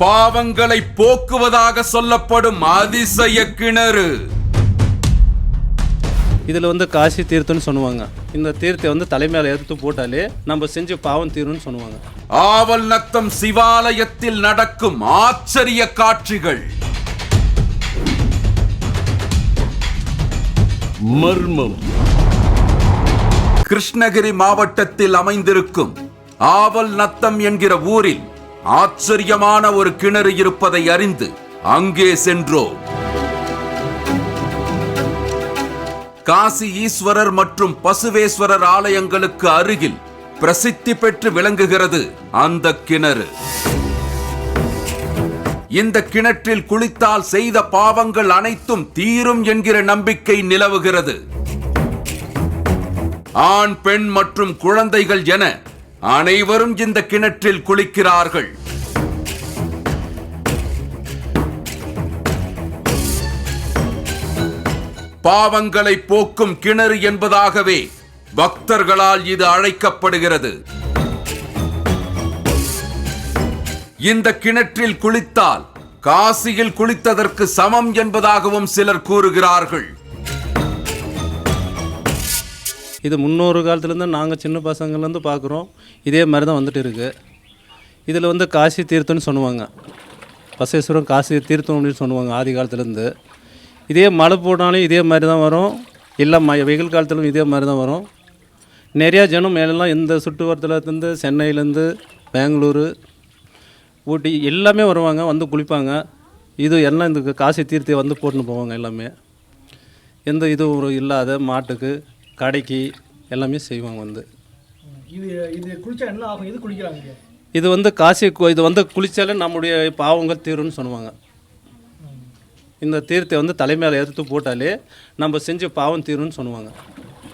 பாவங்களை போக்குவதாக சொல்லப்படும் அதிசய கிணறு இதில் வந்து காசி தீர்த்தம்னு சொல்லுவாங்க. இந்த தீர்த்தை வந்து தலைமையில எடுத்து போட்டாலே நம்ம செஞ்ச பாவம் தீரும்னு சொல்லுவாங்க. ஆவல் நத்தம் சிவாலயத்தில் நடக்கும் ஆச்சரிய காட்சிகள். மர்மம். கிருஷ்ணகிரி மாவட்டத்தில் அமைந்திருக்கும் ஆவல் நத்தம் என்கிற ஊரில் ஆச்சரியமான ஒரு கிணறு இருப்பதை அறிந்து அங்கே சென்றோம். காசி ஈஸ்வரர் மற்றும் பசுவேஸ்வரர் ஆலயங்களுக்கு அருகில் பிரசித்தி பெற்று விளங்குகிறது அந்த கிணறு. இந்த கிணற்றில் குளித்தால் செய்த பாவங்கள் அனைத்தும் தீரும் என்கிற நம்பிக்கை நிலவுகிறது. ஆண் பெண் மற்றும் குழந்தைகள் என அனைவரும் இந்த கிணற்றில் குளிக்கிறார்கள். பாவங்களை போக்கும் கிணறு என்பதாகவே பக்தர்களால் இது அழைக்கப்படுகிறது. இந்த கிணற்றில் குளித்தால் காசியில் குளித்ததற்கு சமம் என்பதாகவும் சிலர் கூறுகிறார்கள். இது முன்னொரு காலத்துலேருந்து நாங்கள் சின்ன பசங்கள்லேருந்து பார்க்குறோம். இதே மாதிரி தான் வந்துட்டு இருக்கு. இதில் வந்து காசி தீர்த்தம்னு சொல்லுவாங்க. பசேஸ்வரம் காசி தீர்த்தம் அப்படின்னு சொல்லுவாங்க ஆதி காலத்துலேருந்து. இதே மழை போட்டாலும் இதே மாதிரி தான் வரும். இல்லை ம வெயில் காலத்திலும் இதே மாதிரி தான் வரும். நிறையா ஜனம் மேலெல்லாம் இந்த சுற்றுவட்டத்துலேருந்து சென்னையிலேருந்து பெங்களூரு ஊட்டி எல்லாமே வருவாங்க வந்து குளிப்பாங்க. இது எல்லாம் இந்த காசி தீர்த்தி வந்து போட்டுன்னு போவாங்க எல்லாமே. எந்த இதுவும் இல்லாத மாட்டுக்கு. கடைக்கு எல்லாமே செய்வாங்க வந்து. இது இது குளிச்சா என்ன ஆகும் எது குளிக்கிறாங்க? இது வந்து காசி கு- இது வந்து குளித்தாலே நம்முடைய பாவங்கள் தீரும்னு சொல்லுவாங்க. இந்த தீர்த்தை வந்து தலைமையில் எடுத்து போட்டாலே நம்ம செஞ்ச பாவம் தீரும்னு சொல்லுவாங்க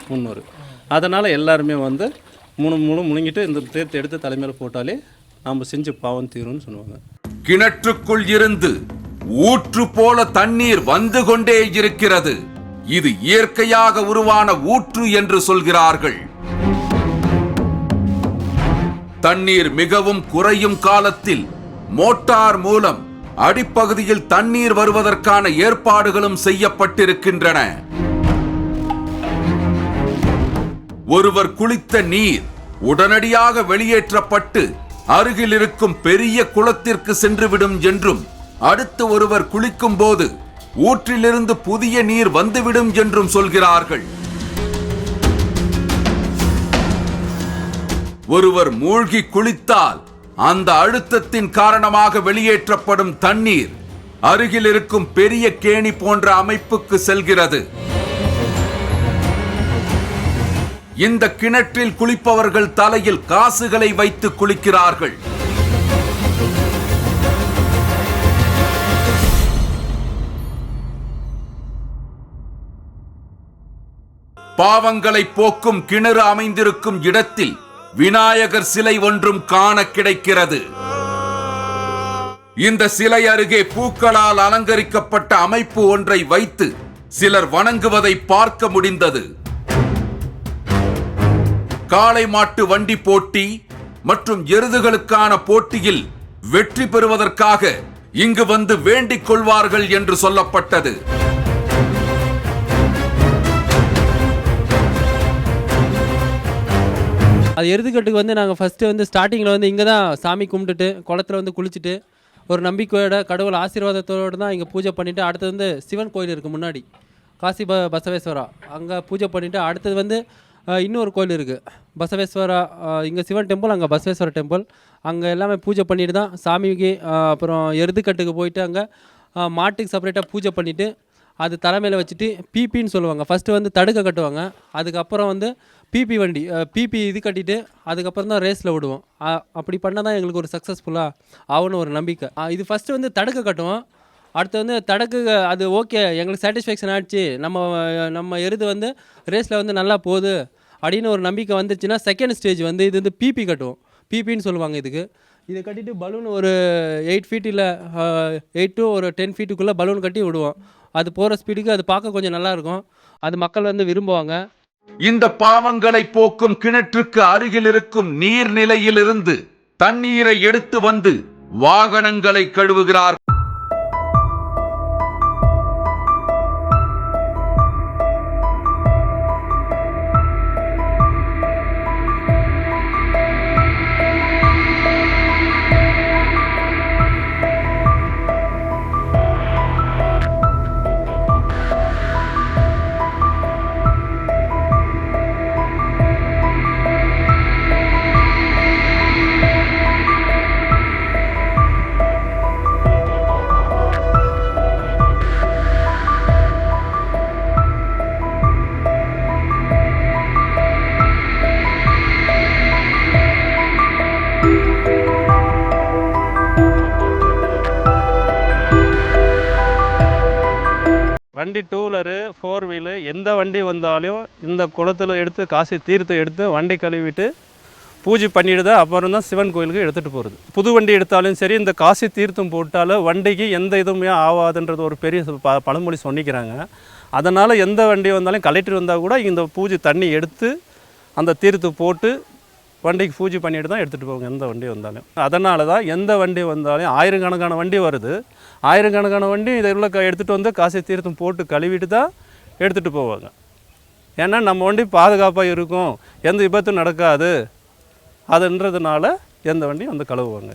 முன்னோர். அதனால் எல்லாருமே வந்து முழு முழு முழுங்கிட்டு இந்த தீர்த்தை எடுத்து தலைமையில் போட்டாலே நம்ம செஞ்ச பாவம் தீரும்னு சொல்லுவாங்க. கிணற்றுக்குள் இருந்து ஊற்று போல தண்ணீர் வந்து கொண்டே இருக்கிறது. இது இயற்கையாக உருவான ஊற்று என்று சொல்கிறார்கள். தண்ணீர் மிகவும் குறையும் காலத்தில் மோட்டார் மூலம் அடிப்பகுதியில் தண்ணீர் வருவதற்கான ஏற்பாடுகளும் செய்யப்பட்டிருக்கின்றன. ஒருவர் குளித்த நீர் உடனடியாக வெளியேற்றப்பட்டு அருகில் இருக்கும் பெரிய குளத்திற்கு சென்றுவிடும் என்றும் அடுத்து ஒருவர் குளிக்கும் போது ஊற்றிலிருந்து புதிய நீர் வந்துவிடும் என்றும் சொல்கிறார்கள். ஒருவர் மூழ்கி குளித்தால் அந்த அழுத்தத்தின் காரணமாக வெளியேற்றப்படும் தண்ணீர் அருகில் இருக்கும் பெரிய கேணி போன்ற அமைப்புக்கு செல்கிறது. இந்த கிணற்றில் குளிப்பவர்கள் தலையில் காசுகளை வைத்து குளிக்கிறார்கள். பாவங்களை போக்கும் கிணறு அமைந்திருக்கும் இடத்தில் விநாயகர் சிலை ஒன்றும் காண கிடைக்கிறது. இந்த சிலை அருகே பூக்களால் அலங்கரிக்கப்பட்ட அமைப்பு ஒன்றை வைத்து சிலர் வணங்குவதை பார்க்க முடிந்தது. காளை மாட்டு வண்டி போட்டி மற்றும் எருதுகளுக்கான போட்டியில் வெற்றி பெறுவதற்காக இங்கு வந்து வேண்டிக் கொள்வார்கள் என்று சொல்லப்பட்டது. அது எருதுக்கட்டுக்கு வந்து நாங்கள் ஃபஸ்ட்டு வந்து ஸ்டார்டிங்கில் வந்து இங்கே தான் சாமி கும்பிட்டுட்டு குளத்துல வந்து குளிச்சுட்டு ஒரு நம்பிக்கையோட கடவுள் ஆசீர்வாதத்தோடு தான் இங்கே பூஜை பண்ணிவிட்டு அடுத்தது வந்து சிவன் கோயில் இருக்குது முன்னாடி காசி ப பசவேஸ்வரா. அங்கே பூஜை பண்ணிவிட்டு அடுத்தது வந்து இன்னொரு கோயில் இருக்குது பசவேஸ்வரா இங்கே சிவன் டெம்பிள் அங்கே பசவேஸ்வர டெம்பிள் அங்கே எல்லாமே பூஜை பண்ணிட்டு தான் சாமிக்கு அப்புறம் எருதுக்கட்டுக்கு போயிட்டு அங்கே மாட்டுக்கு செப்பரேட்டாக பூஜை பண்ணிவிட்டு அது தலைமையில் வச்சுட்டு பிபின்னு சொல்லுவாங்க. ஃபஸ்ட்டு வந்து தடுக்க கட்டுவாங்க. அதுக்கப்புறம் வந்து பிபி வண்டி பிபி இது கட்டிட்டு அதுக்கப்புறம் தான் ரேஸில் விடுவோம் அப்படி பண்ணால் தான் எங்களுக்கு ஒரு சக்ஸஸ்ஃபுல்லாக ஆகும்னு ஒரு நம்பிக்கை. இது ஃபஸ்ட்டு வந்து தடுக்க கட்டுவோம். அடுத்து வந்து தடக்கு அது ஓகே எங்களுக்கு சாட்டிஸ்ஃபேக்ஷன் ஆகிடுச்சு நம்ம நம்ம எருது வந்து ரேஸில் வந்து நல்லா போகுது அப்படின்னு ஒரு நம்பிக்கை வந்துச்சுன்னா செகண்ட் ஸ்டேஜ் வந்து இது வந்து பிபி கட்டுவோம். பிபின்னு சொல்லுவாங்க இதுக்கு. இதை கட்டிட்டு பலூன் ஒரு எயிட் ஃபீட் இல்லை எயிட் டு ஒரு டென் ஃபீட்டுக்குள்ளே பலூன் கட்டி விடுவோம். அது போகிற ஸ்பீடுக்கு அது பார்க்க கொஞ்சம் நல்லா இருக்கும் அது மக்கள் வந்து விரும்புவாங்க. இந்த பாவங்களை போக்கும் கிணற்றுக்கு அருகில் இருக்கும் நீர்நிலையிலிருந்து தண்ணீரை எடுத்து வந்து வாகனங்களை கழுவுகிறார். வண்டி டூ வீலரு ஃபோர் வீலு எந்த வண்டி வந்தாலும் இந்த குளத்துல எடுத்து காசி தீர்த்தம் எடுத்து வண்டி கழுவிட்டு பூஜை பண்ணிட்டு தான் அப்புறம் தான் சிவன் கோயிலுக்கு எடுத்துகிட்டு போகிறது புது வண்டி எடுத்தாலும் சரி இந்த காசி தீர்த்தம் போட்டாலும் வண்டிக்கு எந்த இதுவுமே ஆகாதுன்றது ஒரு பெரிய ப பழமொழி சொன்னிக்கிறாங்க அதனால் எந்த வண்டி வந்தாலும் கலெக்டர் வந்தால் கூட இந்த பூஜை தண்ணி எடுத்து அந்த தீர்த்தம் போட்டு வண்டிக்கு பூஜை பண்ணிட்டு தான் எடுத்துகிட்டு போவாங்க. எந்த வண்டி வந்தாலும். அதனால தான் எந்த வண்டி வந்தாலும் ஆயிரக்கணக்கான வண்டி வருது. ஆயிரக்கணக்கான வண்டி இதை உள்ள எடுத்துகிட்டு வந்து காசை தீர்த்தம் போட்டு கழுவிட்டு தான் எடுத்துகிட்டு போவாங்க. ஏன்னா நம்ம வண்டி பாதுகாப்பாக இருக்கும். எந்த விபத்தும் நடக்காது. அதுன்றதுனால எந்த வண்டியும் வந்து கழுவுவாங்க.